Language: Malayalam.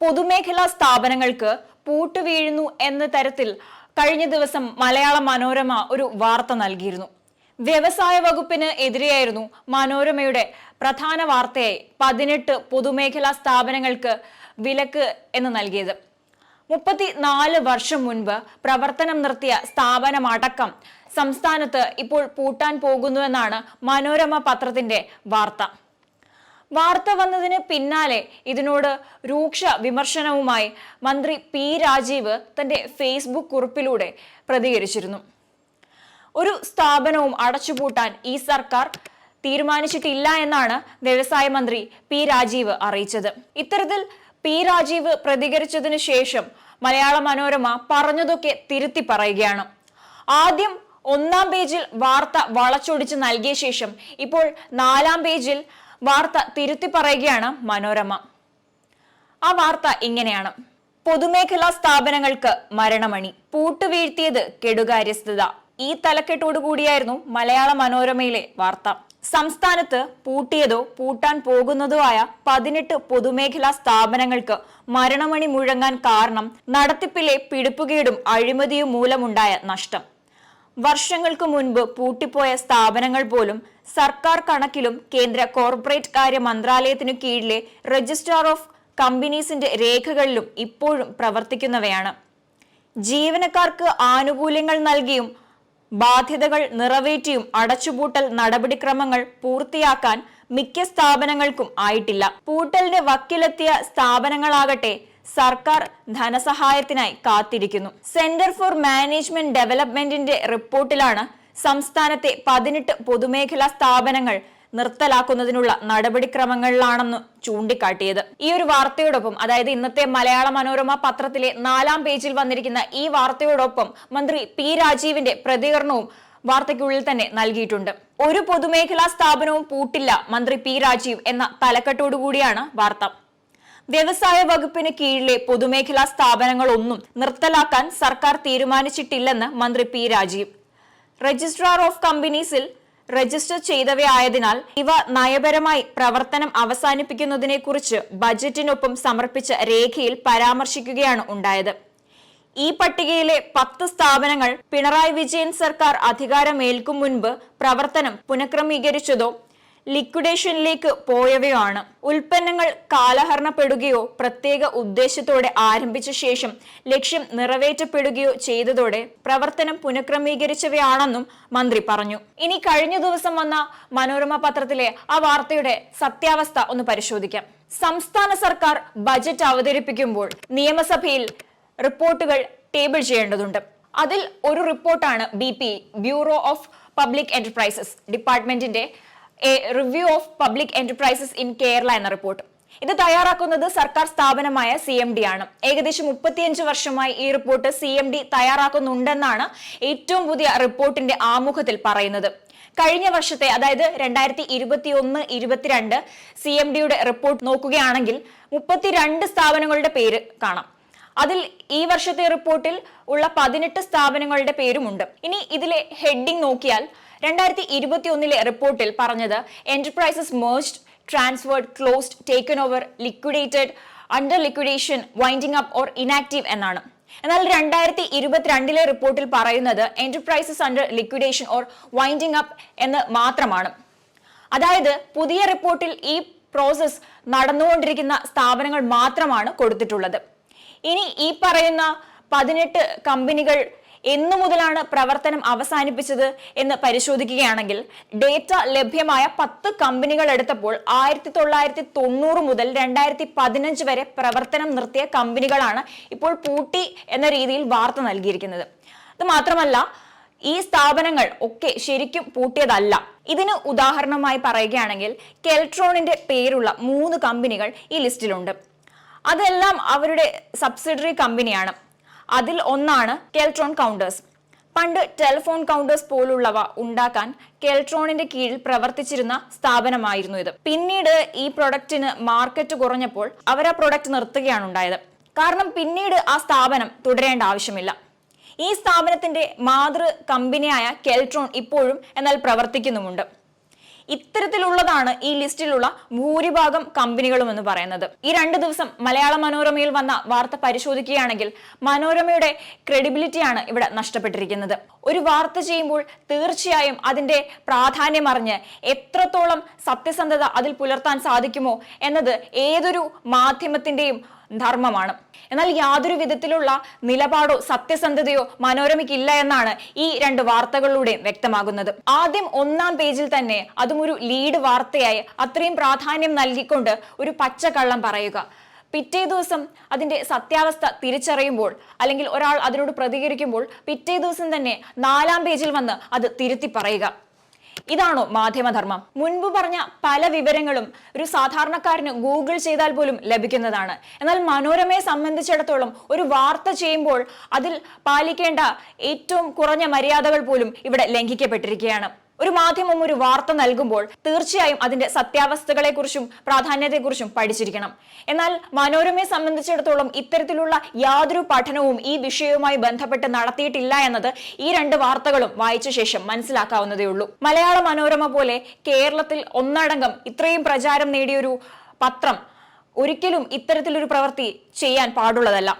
പൊതുമേഖലാ സ്ഥാപനങ്ങൾക്ക് പൂട്ടുവീഴുന്നു എന്ന തരത്തിൽ കഴിഞ്ഞ ദിവസം മലയാള മനോരമ ഒരു വാർത്ത നൽകിയിരുന്നു. വ്യവസായ വകുപ്പിന് എതിരെയായിരുന്നു മനോരമയുടെ പ്രധാന വാർത്തയായി പതിനെട്ട് പൊതുമേഖലാ സ്ഥാപനങ്ങൾക്ക് വിലക്ക് എന്ന് നൽകിയത്. മുപ്പത്തി നാല് വർഷം മുൻപ് പ്രവർത്തനം നിർത്തിയ സ്ഥാപനമടക്കം സംസ്ഥാനത്ത് ഇപ്പോൾ പൂട്ടാൻ പോകുന്നുവെന്നാണ് മനോരമ പത്രത്തിന്റെ വാർത്ത. വാർത്ത വന്നതിന് പിന്നാലെ ഇതിനോട് രൂക്ഷ വിമർശനവുമായി മന്ത്രി പി രാജീവ് തന്റെ ഫേസ്ബുക്ക് കുറിപ്പിലൂടെ പ്രതികരിച്ചിരുന്നു. ഒരു സ്ഥാപനവും അടച്ചുപൂട്ടാൻ ഈ സർക്കാർ തീരുമാനിച്ചിട്ടില്ല എന്നാണ് വ്യവസായ മന്ത്രി പി രാജീവ് അറിയിച്ചത്. ഇത്തരത്തിൽ പി രാജീവ് പ്രതികരിച്ചതിന് ശേഷം മലയാള മനോരമ പറഞ്ഞതൊക്കെ തിരുത്തി പറയുകയാണ്. ആദ്യം ഒന്നാം പേജിൽ വാർത്ത വളച്ചൊടിച്ച് നൽകിയ ശേഷം ഇപ്പോൾ നാലാം പേജിൽ വാർത്ത തിരുത്തി പറയുകയാണ് മനോരമ. ആ വാർത്ത ഇങ്ങനെയാണ്. പൊതുമേഖലാ സ്ഥാപനങ്ങൾക്ക് മരണമണി. പൂട്ടുവീഴ്ത്തിയത് കെടുകാര്യസ്ഥത. ഈ തലക്കെട്ടോടുകൂടിയായിരുന്നു മലയാള മനോരമയിലെ വാർത്ത. സംസ്ഥാനത്ത് പൂട്ടിയതോ പൂട്ടാൻ പോകുന്നതോ ആയ പതിനെട്ട് പൊതുമേഖലാ സ്ഥാപനങ്ങൾക്ക് മരണമണി മുഴങ്ങാൻ കാരണം നടത്തിപ്പിലെ പിടിപ്പുകേടും അഴിമതിയും മൂലമുണ്ടായ നഷ്ടം. വർഷങ്ങൾക്ക് മുൻപ് പൂട്ടിപ്പോയ സ്ഥാപനങ്ങൾ പോലും സർക്കാർ കണക്കിലും കേന്ദ്ര കോർപ്പറേറ്റ് കാര്യ മന്ത്രാലയത്തിനു കീഴിലെ രജിസ്ട്രാർ ഓഫ് കമ്പനീസിന്റെ രേഖകളിലും ഇപ്പോഴും പ്രവർത്തിക്കുന്നവയാണ്. ജീവനക്കാർക്ക് ആനുകൂല്യങ്ങൾ നൽകിയും ബാധ്യതകൾ നിറവേറ്റിയും അടച്ചുപൂട്ടൽ നടപടിക്രമങ്ങൾ പൂർത്തിയാക്കാൻ മിക്ക സ്ഥാപനങ്ങൾക്കും ആയിട്ടില്ല. പൂട്ടലിന് വക്കിലെത്തിയ സ്ഥാപനങ്ങളാകട്ടെ സർക്കാർ ധനസഹായത്തിനായി കാത്തിരിക്കുന്നു. സെന്റർ ഫോർ മാനേജ്മെന്റ് ഡെവലപ്മെന്റിന്റെ റിപ്പോർട്ടിലാണ് സംസ്ഥാനത്തെ പതിനെട്ട് പൊതുമേഖലാ സ്ഥാപനങ്ങൾ നിർത്തലാക്കുന്നതിനുള്ള നടപടിക്രമങ്ങളിലാണെന്ന് ചൂണ്ടിക്കാട്ടിയത്. ഈ ഒരു വാർത്തയോടൊപ്പം അതായത് ഇന്നത്തെ മലയാള മനോരമ പത്രത്തിലെ നാലാം പേജിൽ വന്നിരിക്കുന്ന ഈ വാർത്തയോടൊപ്പം മന്ത്രി പി രാജീവിന്റെ പ്രതികരണവും വാർത്തയ്ക്കുള്ളിൽ തന്നെ നൽകിയിട്ടുണ്ട്. ഒരു പൊതുമേഖലാ സ്ഥാപനവും പൂട്ടില്ല മന്ത്രി പി രാജീവ് എന്ന തലക്കെട്ടോടുകൂടിയാണ് വാർത്ത. വ്യവസായ വകുപ്പിന് കീഴിലെ പൊതുമേഖലാ സ്ഥാപനങ്ങളൊന്നും നിർത്തലാക്കാൻ സർക്കാർ തീരുമാനിച്ചിട്ടില്ലെന്ന് മന്ത്രി പി രാജീവ്. രജിസ്ട്രാർ ഓഫ് കമ്പനീസിൽ രജിസ്റ്റർ ചെയ്തവയായതിനാൽ ഇവ നയപരമായി പ്രവർത്തനം അവസാനിപ്പിക്കുന്നതിനെക്കുറിച്ച് ബജറ്റിനൊപ്പം സമർപ്പിച്ച രേഖയിൽ പരാമർശിക്കുകയാണ് ഉണ്ടായത്. ഈ പട്ടികയിലെ പത്ത് സ്ഥാപനങ്ങൾ പിണറായി വിജയൻ സർക്കാർ അധികാരമേൽക്കും മുൻപ് പ്രവർത്തനം പുനഃക്രമീകരിച്ചതോ ലിക്വിഡേഷനിലേക്ക് പോയവയാണ്. ഉൽപ്പന്നങ്ങൾ കാലഹരണപ്പെടുകയോ പ്രത്യേക ഉദ്ദേശത്തോടെ ആരംഭിച്ച ശേഷം ലക്ഷ്യം നിറവേറ്റപ്പെടുകയോ ചെയ്തതോടെ പ്രവർത്തനം പുനഃക്രമീകരിച്ചവയാണെന്നും മന്ത്രി പറഞ്ഞു. ഇനി കഴിഞ്ഞ ദിവസം വന്ന മനോരമ പത്രത്തിലെ ആ വാർത്തയുടെ സത്യാവസ്ഥ ഒന്ന് പരിശോധിക്കാം. സംസ്ഥാന സർക്കാർ ബജറ്റ് അവതരിപ്പിക്കുമ്പോൾ നിയമസഭയിൽ റിപ്പോർട്ടുകൾ ടേബിൾ ചെയ്യേണ്ടതുണ്ട്. അതിൽ ഒരു റിപ്പോർട്ടാണ് B bureau of public enterprises ഡിപ്പാർട്ട്മെന്റിന്റെ a review of public enterprises in Kerala എന്ന റിപ്പോർട്ട് ഇത് തയ്യാറാക്കുന്നത് സർക്കാർ സ്ഥാപനമായ സി എം ഡി ആണ്. ഏകദേശം മുപ്പത്തിയഞ്ച് വർഷമായി ഈ റിപ്പോർട്ട് സി എം ഡി തയ്യാറാക്കുന്നുണ്ടെന്നാണ് ഏറ്റവും പുതിയ റിപ്പോർട്ടിന്റെ ആമുഖത്തിൽ പറയുന്നത്. കഴിഞ്ഞ വർഷത്തെ അതായത് രണ്ടായിരത്തി ഇരുപത്തി ഒന്ന് ഇരുപത്തിരണ്ട് സി എം ഡിയുടെ റിപ്പോർട്ട് നോക്കുകയാണെങ്കിൽ മുപ്പത്തിരണ്ട് സ്ഥാപനങ്ങളുടെ പേര് കാണാം. അതിൽ ഈ വർഷത്തെ റിപ്പോർട്ടിൽ ഉള്ള പതിനെട്ട് സ്ഥാപനങ്ങളുടെ പേരുമുണ്ട്. ഇനി ഇതിലെ ഹെഡിംഗ് നോക്കിയാൽ രണ്ടായിരത്തി ഇരുപത്തി ഒന്നിലെ റിപ്പോർട്ടിൽ പറഞ്ഞത് enterprises merged transferred closed taken over liquidated under liquidation winding up or inactive എന്നാണ്. എന്നാൽ രണ്ടായിരത്തി ഇരുപത്തിരണ്ടിലെ റിപ്പോർട്ടിൽ പറയുന്നത് enterprises under liquidation or winding up എന്ന് മാത്രമാണ്. അതായത് പുതിയ റിപ്പോർട്ടിൽ ഈ പ്രോസസ് നടന്നുകൊണ്ടിരിക്കുന്ന സ്ഥാപനങ്ങൾ മാത്രമാണ് കൊടുത്തിട്ടുള്ളത്. ഇനി ഈ പറയുന്ന പതിനെട്ട് കമ്പനികൾ എന്നു മുതലാണ് പ്രവർത്തനം അവസാനിപ്പിച്ചത് എന്ന് പരിശോധിക്കുകയാണെങ്കിൽ ഡേറ്റ ലഭ്യമായ പത്ത് കമ്പനികൾ എടുത്തപ്പോൾ ആയിരത്തി തൊള്ളായിരത്തി തൊണ്ണൂറ് മുതൽ രണ്ടായിരത്തി പതിനഞ്ച് വരെ പ്രവർത്തനം നിർത്തിയ കമ്പനികളാണ് ഇപ്പോൾ പൂട്ടി എന്ന രീതിയിൽ വാർത്ത നൽകിയിരിക്കുന്നത്. അത് മാത്രമല്ല ഈ സ്ഥാപനങ്ങൾ ഒക്കെ ശരിക്കും പൂട്ടിയതല്ല. ഇതിന് ഉദാഹരണമായി പറയുകയാണെങ്കിൽ കെൽട്രോണിന്റെ പേരുള്ള മൂന്ന് കമ്പനികൾ ഈ ലിസ്റ്റിലുണ്ട്. അതെല്ലാം അവരുടെ സബ്സിഡറി കമ്പനിയാണ്. അതിൽ ഒന്നാണ് കെൽട്രോൺ കൗണ്ടേഴ്സ് പണ്ട് ടെലിഫോൺ കൗണ്ടേഴ്സ് പോലുള്ളവ ഉണ്ടാക്കാൻ കെൽട്രോണിന്റെ കീഴിൽ പ്രവർത്തിച്ചിരുന്ന സ്ഥാപനമായിരുന്നു ഇത്. പിന്നീട് ഈ പ്രൊഡക്റ്റിന് മാർക്കറ്റ് കുറഞ്ഞപ്പോൾ അവർ ആ പ്രൊഡക്റ്റ് നിർത്തുകയാണ് ഉണ്ടായത്. കാരണം പിന്നീട് ആ സ്ഥാപനം തുടരേണ്ട ആവശ്യമില്ല. ഈ സ്ഥാപനത്തിന്റെ മാതൃ കമ്പനിയായ കെൽട്രോൺ ഇപ്പോഴും എന്നാൽ പ്രവർത്തിക്കുന്നുമുണ്ട്. ഇത്തരത്തിലുള്ളതാണ് ഈ ലിസ്റ്റിലുള്ള ഭൂരിഭാഗം കമ്പനികളും എന്ന് പറയുന്നത്. ഈ രണ്ട് ദിവസം മലയാള മനോരമയിൽ വന്ന വാർത്ത പരിശോധിക്കുകയാണെങ്കിൽ മനോരമയുടെ ക്രെഡിബിലിറ്റിയാണ് ഇവിടെ നഷ്ടപ്പെട്ടിരിക്കുന്നത്. ഒരു വാർത്ത ചെയ്യുമ്പോൾ തീർച്ചയായും അതിന്റെ പ്രാധാന്യം അറിഞ്ഞ് എത്രത്തോളം സത്യസന്ധത അതിൽ പുലർത്താൻ സാധിക്കുമോ എന്നത് ഏതൊരു മാധ്യമത്തിന്റെയും ധർമ്മമാണ്. എന്നാൽ യാതൊരു വിധത്തിലുള്ള നിലപാടോ സത്യസന്ധതയോ മനോരമയ്ക്കില്ല എന്നാണ് ഈ രണ്ട് വാർത്തകളിലൂടെ വ്യക്തമാകുന്നത്. ആദ്യം ഒന്നാം പേജിൽ തന്നെ അതും ഒരു ലീഡ് വാർത്തയായി അത്രയും പ്രാധാന്യം നൽകിക്കൊണ്ട് ഒരു പച്ചക്കള്ളം പറയുക. പിറ്റേ ദിവസം അതിന്റെ സത്യാവസ്ഥ തിരിച്ചറിയുമ്പോൾ അല്ലെങ്കിൽ ഒരാൾ അതിനോട് പ്രതികരിക്കുമ്പോൾ പിറ്റേ ദിവസം തന്നെ നാലാം പേജിൽ വന്ന് അത് തിരുത്തി പറയുക. ഇതാണോ മാധ്യമധർമ്മം? മുൻപ് പറഞ്ഞ പല വിവരങ്ങളും ഒരു സാധാരണക്കാരന് ഗൂഗിൾ ചെയ്താൽ പോലും ലഭിക്കുന്നതാണ്. എന്നാൽ മനോരമയെ സംബന്ധിച്ചിടത്തോളം ഒരു വാർത്ത ചെയ്യുമ്പോൾ അതിൽ പാലിക്കേണ്ട ഏറ്റവും കുറഞ്ഞ മര്യാദകൾ പോലും ഇവിടെ ലംഘിക്കപ്പെട്ടിരിക്കുകയാണ്. ഒരു മാധ്യമം ഒരു വാർത്ത നൽകുമ്പോൾ തീർച്ചയായും അതിന്റെ സത്യാവസ്ഥകളെക്കുറിച്ചും പ്രാധാന്യത്തെക്കുറിച്ചും പഠിച്ചിരിക്കണം. എന്നാൽ മനോരമയെ സംബന്ധിച്ചിടത്തോളം ഇത്തരത്തിലുള്ള യാതൊരു പഠനവും ഈ വിഷയവുമായി ബന്ധപ്പെട്ട് നടത്തിയിട്ടില്ല എന്നത് ഈ രണ്ട് വാർത്തകളും വായിച്ച ശേഷം മനസ്സിലാക്കാവുന്നതേ ഉള്ളൂ. മലയാള മനോരമ പോലെ കേരളത്തിൽ ഒന്നടങ്കം ഇത്രയും പ്രചാരം നേടിയൊരു പത്രം ഒരിക്കലും ഇത്തരത്തിലൊരു പ്രവൃത്തി ചെയ്യാൻ പാടുള്ളതല്ല.